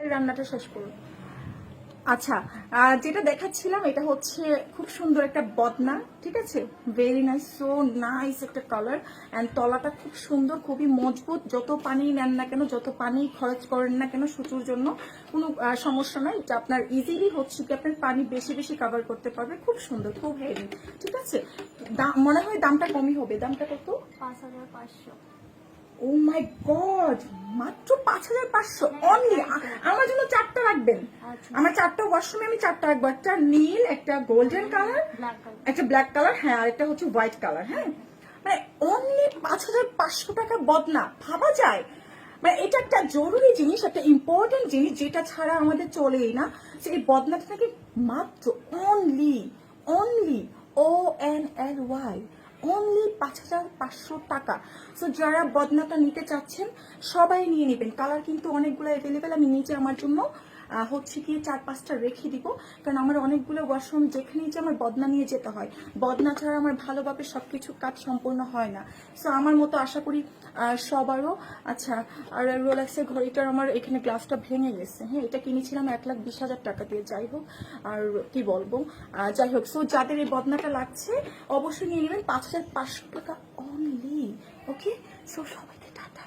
রান্নাটা শেষ করুন। আচ্ছা যেটা দেখাচ্ছিলাম, এটা হচ্ছে খুব সুন্দর একটা বদনা, ঠিক আছে? ভেরি নাইস সো নাইস একটা কালার অ্যান্ড তলাটা খুব সুন্দর, খুবই মজবুত। যত পানি নেন না কেন, যত পানি খরচ করেন না কেন, সুচুর জন্য কোনো সমস্যা নাই। এটা আপনার ইজিলি হচ্ছে কি, আপনার পানি বেশি বেশি কাভার করতে পারবে। খুব সুন্দর, খুব হেভি ঠিক আছে? মনে হয় দামটা কমই হবে। দামটা কত? পাঁচ হাজার পাঁচশো। ও মাই গড মাত্র পাঁচ হাজার পাঁচশো। অনলি আমার জন্য চারটা রাখবেন। আচ্ছা। আমার চারটা ওয়াশরুমে আমি চারটা রাখব। একটা নীল একটা গোল্ডেন কালার একটা ব্ল্যাক কালার হ্যাঁ আর একটা হচ্ছে হোয়াইট কালার হ্যাঁ। মানে অনলি পাঁচ হাজার পাঁচশো টাকা বদনা ভাবা যায়। মানে এটা একটা জরুরি জিনিস একটা ইম্পর্টেন্ট জিনিস যেটা ছাড়া আমাদের চলেই না। এই বদনাটা নাকি মাত্র only only O N L Y only পাঁচ হাজার পাঁচশো টাকা। সো যারা বদনাটা নিতে চাচ্ছেন, সবাই নিয়ে নেবেন। কালার কিন্তু অনেকগুলো অ্যাভেলেবেল আমি নিজে আমার জন্য হচ্ছে কি চার পাঁচটা রেখে দিব। কারণ আমার অনেকগুলো ওয়াশরুম, যেখানেই যে আমার বদনা নিয়ে যেতে হয়, বদনা ছাড়া আমার ভালোভাবে সবকিছু কাজ সম্পূর্ণ হয় না। সো আমার মতো আশা করি সবারও আচ্ছা আর রোলেক্সের ঘড়িটার আমার এখানে গ্লাসটা ভেঙে গেছে। হ্যাঁ এটা কিনেছিলাম এক লাখ বিশ হাজার টাকা দিয়ে, যাই হোক, আর কি বলব। যাই হোক সো যাদের এই বদনাটা লাগছে, অবশ্যই নিয়ে নেবেন। পাঁচ হাজার পাঁচশো টাকা অনলি ওকে সো সবাইকে টাটা।